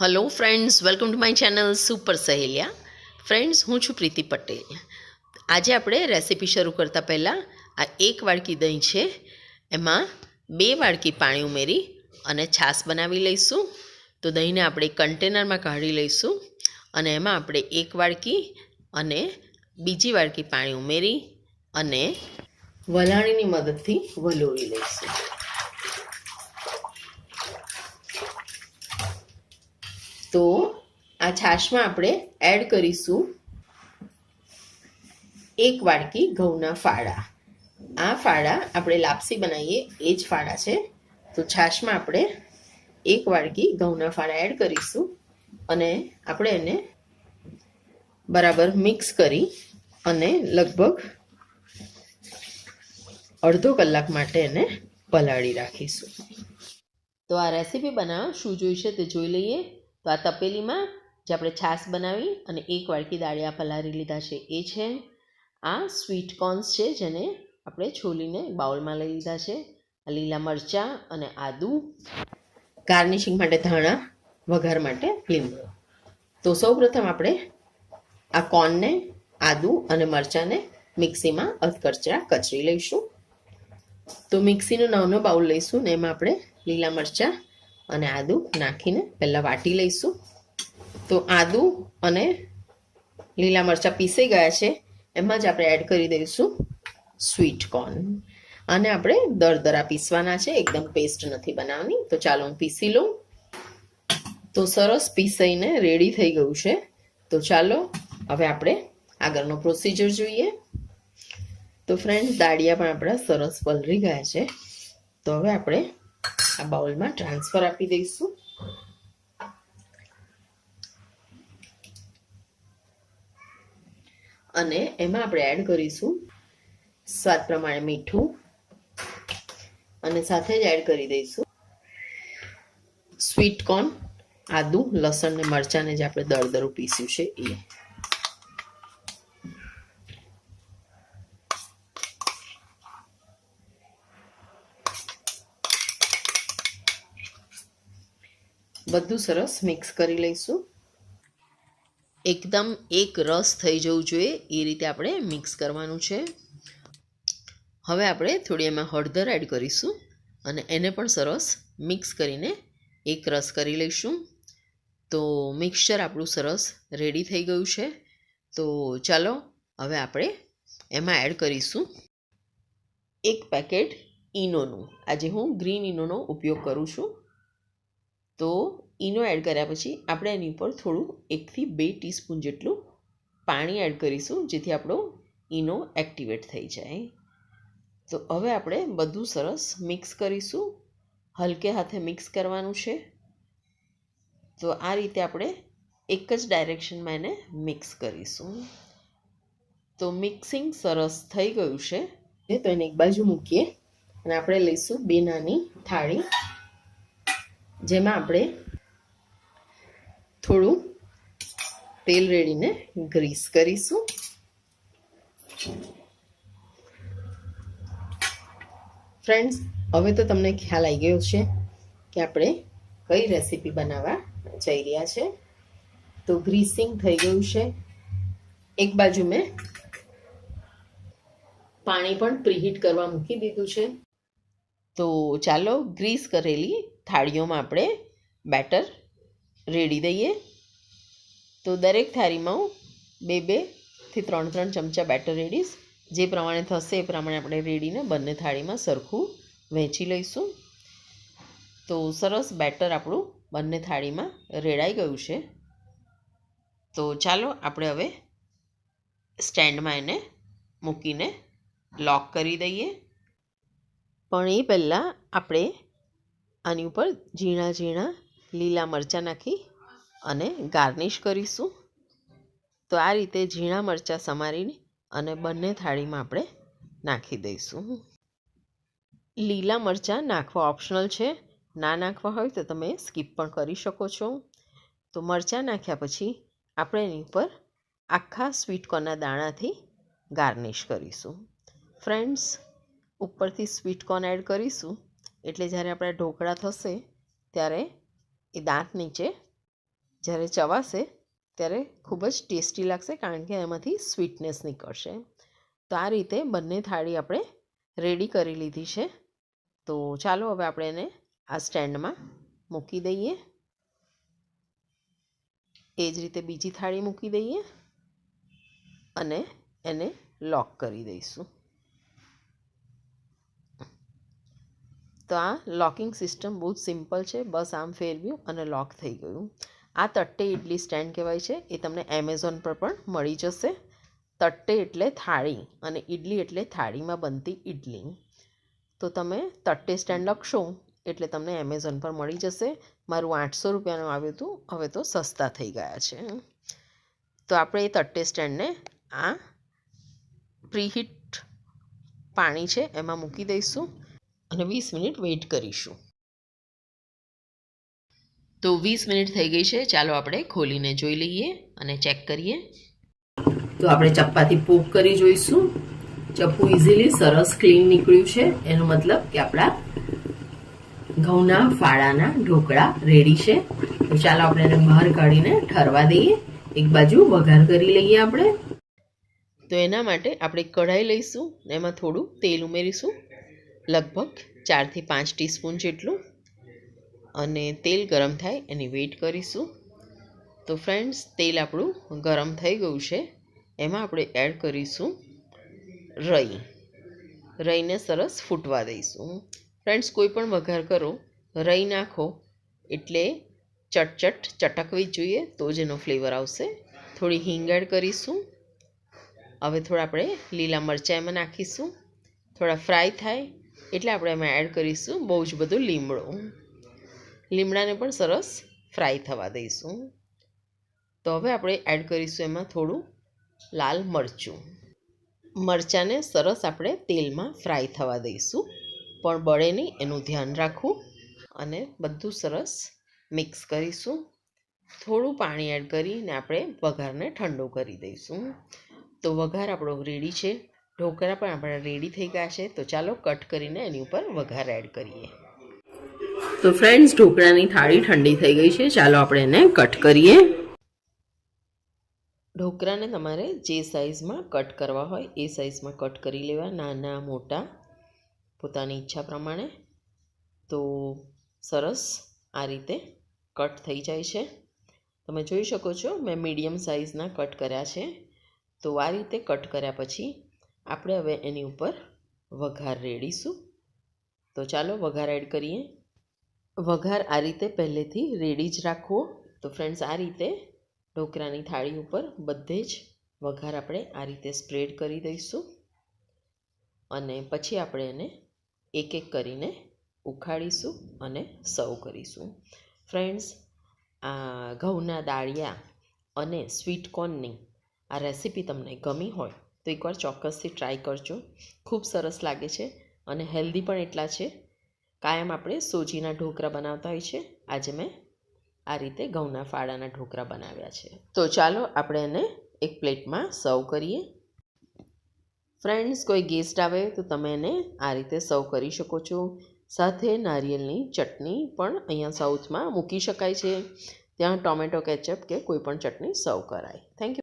Hello friends welcome to my channel super સહેલિયા friends હું છું પ્રીતિ પટેલ. આજે આપણે રેસીપી શરૂ કરતાં પહેલાં આ એક વાડકી દહીં છે. એમાં બે વાડકી પાણી ઉમેરી અને છાશ બનાવી લઈશું. તો દહીંને આપણે કન્ટેનરમાં કાઢી લઈશું અને એમાં આપણે એક વાડકી અને બીજી વાડકી પાણી ઉમેરી અને વલાણીની મદદથી વલોવી લઈશું. તો આ છાશમાં આપણે એડ કરીશું એક વાડકી ઘઉંના ફાળા. આ ફાળા આપણે લાપસી બનાવીએ, એ જ ફાળા છે. તો છાશમાં આપણે એક વાડકી ઘઉંના ફાળા એડ કરીશું અને આપણે એને બરાબર મિક્સ કરી અને લગભગ અડધો કલાક માટે એને પલાળી રાખીશું. તો આ રેસીપી બનાવવા શું જોઈશે તે જોઈ લઈએ. તો આ તપેલીમાં જે આપણે છાશ બનાવી અને એક વાડકી દાળિયા પલાળી લીધા છે, એ છે આ સ્વીટ કોર્ન્સ છે, જેને આપણે છોલીને બાઉલમાં લઈ લીધા છે. લીલા મરચાં અને આદું ગાર્નિશિંગ માટે ધાણા વઘાર માટે લીંબુ. તો સૌપ્રથમ આપણે આ કોર્નને આદું અને મરચાંને મિક્સીમાં અધકચરા કચરી લઈશું. તો મિક્સીનો નાનો બાઉલ લઈશું ને એમાં આપણે લીલા મરચાં અને આદું નાખીને પહેલાં વાટી લઈશું. તો આદું અને લીલા મરચાં પીસાઈ ગયા છે. એમાં જ આપણે એડ કરી દઈશું સ્વીટ કોર્ન અને આપણે દરદરા પીસવાના છે. એકદમ પેસ્ટ નથી બનાવવાની. તો ચાલો હું પીસી લઉં. તો સરસ પીસાઈને રેડી થઈ ગયું છે. તો ચાલો હવે આપણે આગળનો પ્રોસીજર જોઈએ. તો ફ્રેન્ડ્સ દાળિયા પણ આપણા સરસ પલરી ગયા છે. તો હવે આપણે આ બાઉલમાં ટ્રાન્સફર આપી દઈશું અને એમાં આપણે એડ કરીશું સ્વાદ પ્રમાણે મીઠું. અને સાથે જ એડ કરી દઈશું સ્વીટ કોર્ન આદુ, લસણ ને મરચાંને જે આપણે દળદરું પીસ્યું છે એ. બધું સરસ મિક્સ કરી લઈશું. એકદમ એક રસ થઈ જવું જોઈએ એ રીતે આપણે મિક્સ કરવાનું છે. હવે આપણે થોડી એમાં હળદર એડ કરીશું અને એને પણ સરસ મિક્સ કરીને એક રસ કરી લઈશું. તો મિક્સચર આપણું સરસ રેડી થઈ ગયું છે. તો ચાલો હવે આપણે એમાં એડ કરીશું. એક પેકેટ ઈનોનું આજે હું ગ્રીન ઈનોનો ઉપયોગ કરું છું. તો ઈનો એડ કર્યા પછી આપણે એની ઉપર થોડું એકથી બે ટીસ્પૂન જેટલું પાણી એડ કરીશું, જેથી આપણો ઈનો એક્ટિવેટ થઈ જાય. તો હવે આપણે બધું સરસ મિક્સ કરીશું. હલકે હાથે મિક્સ કરવાનું છે. તો આ રીતે આપણે એક જ ડાયરેક્શનમાં એને મિક્સ કરીશું. તો મિક્સિંગ સરસ થઈ ગયું છે. તો એને એક બાજુ મૂકીએ અને આપણે લઈશું બે નાની થાળી. જેમાં આપણે થોડું તેલ રેડીને ગ્રીસ કરીશું. ફ્રેન્ડ્સ, હવે તો તમને ખ્યાલ આવી ગયો છે કે આપણે કઈ રેસીપી બનાવવા જઈ રહ્યા છે. તો ગ્રીસિંગ થઈ ગયું છે. એક બાજુ મેં પાણી પણ પ્રીહીટ કરવા મૂકી દીધું છે. તો ચાલો ગ્રીસ કરેલી થાળીઓમાં આપણે બેટર રેડી દઈએ. તો દરેક થાળીમાં હું બે બેથી ત્રણ ત્રણ ચમચા બેટર રેડીશ. જે પ્રમાણે થશે એ પ્રમાણે આપણે રેડીને બંને થાળીમાં સરખું વહેંચી લઈશું. તો સરસ બેટર આપણું બંને થાળીમાં રેડાઈ ગયું છે. તો ચાલો આપણે હવે સ્ટેન્ડમાં એને મૂકીને લોક કરી દઈએ. પણ એ પહેલાં આપણે આની ઉપર ઝીણા ઝીણા લીલા મરચાં નાખી અને ગાર્નિશ કરીશું. તો આ રીતે ઝીણા મરચાં સમારીને અને બંને થાળીમાં આપણે નાખી દઈશું. લીલા મરચાં નાખવા ઓપ્શનલ છે. ના નાખવા હોય તો તમે સ્કીપ પણ કરી શકો છો. તો મરચાં નાખ્યા પછી આપણે એની ઉપર આખા સ્વીટકોર્નના દાણાથી ગાર્નિશ કરીશું. ફ્રેન્ડ્સ, ઉપરથી સ્વીટ કોર્ન એડ કરીશું. એટલે જ્યારે આપણા ઢોકળા થશે, ત્યારે એ દાંત નીચે જ્યારે ચવાશે, ત્યારે ખૂબ જ ટેસ્ટી લાગશે કારણ કે એમાંથી સ્વીટનેસ નીકળશે. તો આ રીતે બંને થાળી આપણે રેડી કરી લીધી છે. તો ચાલો હવે આપણે એને આ સ્ટેન્ડમાં મૂકી દઈએ. એ જ રીતે બીજી થાળી મૂકી દઈએ અને એને લોક કરી દઈશું. તો આ લોકિંગ સિસ્ટમ બહુ જ સિમ્પલ છે. બસ આમ ફેરવ્યું અને લોક થઈ ગયું. આ તટ્ટે ઇડલી સ્ટેન્ડ કહેવાય છે. એ તમને એમેઝોન પર પણ મળી જશે. તટ્ટે એટલે થાળી અને ઇડલી એટલે થાળીમાં બનતી ઇડલી તો તમે તટ્ટે સ્ટેન્ડ લખશો એટલે તમને એમેઝોન પર મળી જશે. મારું આઠસો રૂપિયાનું આવ્યું હતું. હવે તો સસ્તા થઈ ગયા છે. તો આપણે એ તટ્ટે સ્ટેન્ડને આ પ્રીહીટ પાણી છે એમાં મૂકી દઈશું. અને વીસ મિનિટ વેઇટ કરીશું. તો વીસ મિનિટ થઈ ગઈ છે. ચાલો આપણે ખોલીને જોઈ લઈએ અને ચેક કરીએ. તો આપણે ચપ્પાથી પોક કરી જોઈશું. ચપ્પુ ઇઝીલી સરસ ક્લીન નીકળ્યું છે. એનો મતલબ કે આપણા ઘઉંના ફાળાના ઢોકળા રેડી છે. તો ચાલો આપણે એને બહાર કાઢીને ઠરવા દઈએ. એક બાજુ વઘાર કરી લઈએ આપણે. તો એના માટે આપણે કઢાઈ લઈશું એમાં થોડું તેલ ઉમેરીશું. લગભગ ચારથી પાંચ ટીસ્પૂન જેટલું અને તેલ ગરમ થાય એની વેઇટ કરીશું. તો ફ્રેન્ડ્સ, તેલ આપણું ગરમ થઈ ગયું છે. એમાં આપણે એડ કરીશું રઈ. રઈને સરસ ફૂટવા દઈશું. ફ્રેન્ડ્સ, કોઈ પણ વઘાર કરો, રઈ નાખો એટલે ચટચટ ચટકવી જોઈએ તો જ એનો ફ્લેવર આવશે. થોડી હિંગ એડ કરીશું. હવે થોડા આપણે લીલા મરચાં એમાં નાખીશું. થોડા ફ્રાય થાય એટલે આપણે એમાં એડ કરીશું બહુ જ બધું લીમડું. લીમડાને પણ સરસ ફ્રાય થવા દઈશું. તો હવે આપણે એડ કરીશું એમાં થોડું લાલ મરચું. મરચાંને સરસ આપણે તેલમાં ફ્રાય થવા દઈશું. પણ બળે નહીં, એનું ધ્યાન રાખવું. અને બધું સરસ મિક્સ કરીશું. થોડું પાણી એડ કરીને આપણે વઘારને ઠંડો કરી દઈશું. તો વઘાર આપણો રેડી છે. ઢોકળા પણ આપણા રેડી થઈ ગયા છે. તો ચાલો કટ કરીને એની ઉપર વઘાર એડ કરીએ. તો ફ્રેન્ડ્સ ઢોકળાની થાળી ઠંડી થઈ ગઈ છે. ચાલો આપણે એને કટ કરીએ. ઢોકળાને તમારે જે સાઇઝમાં કટ કરવા હોય, એ સાઇઝમાં કટ કરી લેવા. નાના, મોટા, પોતાની ઈચ્છા પ્રમાણે. તો સરસ આ રીતે કટ થઈ જાય છે. તમે જોઈ શકો છો, મેં મીડિયમ સાઇઝના કટ કર્યા છે. તો આ રીતે કટ કર્યા પછી આપણે હવે એની ઉપર વઘાર રેડીશું. તો ચાલો વઘાર એડ કરીએ. વઘાર આ રીતે પહેલેથી રેડી જ રાખવો. તો ફ્રેન્ડ્સ આ રીતે ઢોકળાની થાળી ઉપર બધે જ વઘાર આપણે આ રીતે સ્પ્રેડ કરી દઈશું. અને પછી આપણે એને એક એક કરીને ઉખાડીશું અને સર્વ કરીશું. ફ્રેન્ડ્સ આ ઘઉંના દાળિયા અને સ્વીટ કોર્નની આ રેસીપી તમને ગમી હોય તો એકવાર ચોક્કસથી ટ્રાય કરજો. ખૂબ સરસ લાગે છે અને હેલ્ધી પણ એટલા છે. કાયમ આપણે સોજીના ઢોકળા બનાવતા હોય છે. આજે મેં આ રીતે ઘઉંના ફાળાના ઢોકળા બનાવ્યા છે. તો ચાલો આપણે એને એક પ્લેટમાં સર્વ કરીએ. ફ્રેન્ડ્સ કોઈ ગેસ્ટ આવે તો તમે એને આ રીતે સર્વ કરી શકો છો. સાથે નારિયેળની ચટણી પણ અહીંયા સાઉથમાં મૂકી શકાય છે. ત્યાં ટોમેટો, કેચઅપ કે કોઈ પણ ચટણી સર્વ કરાય. Thank you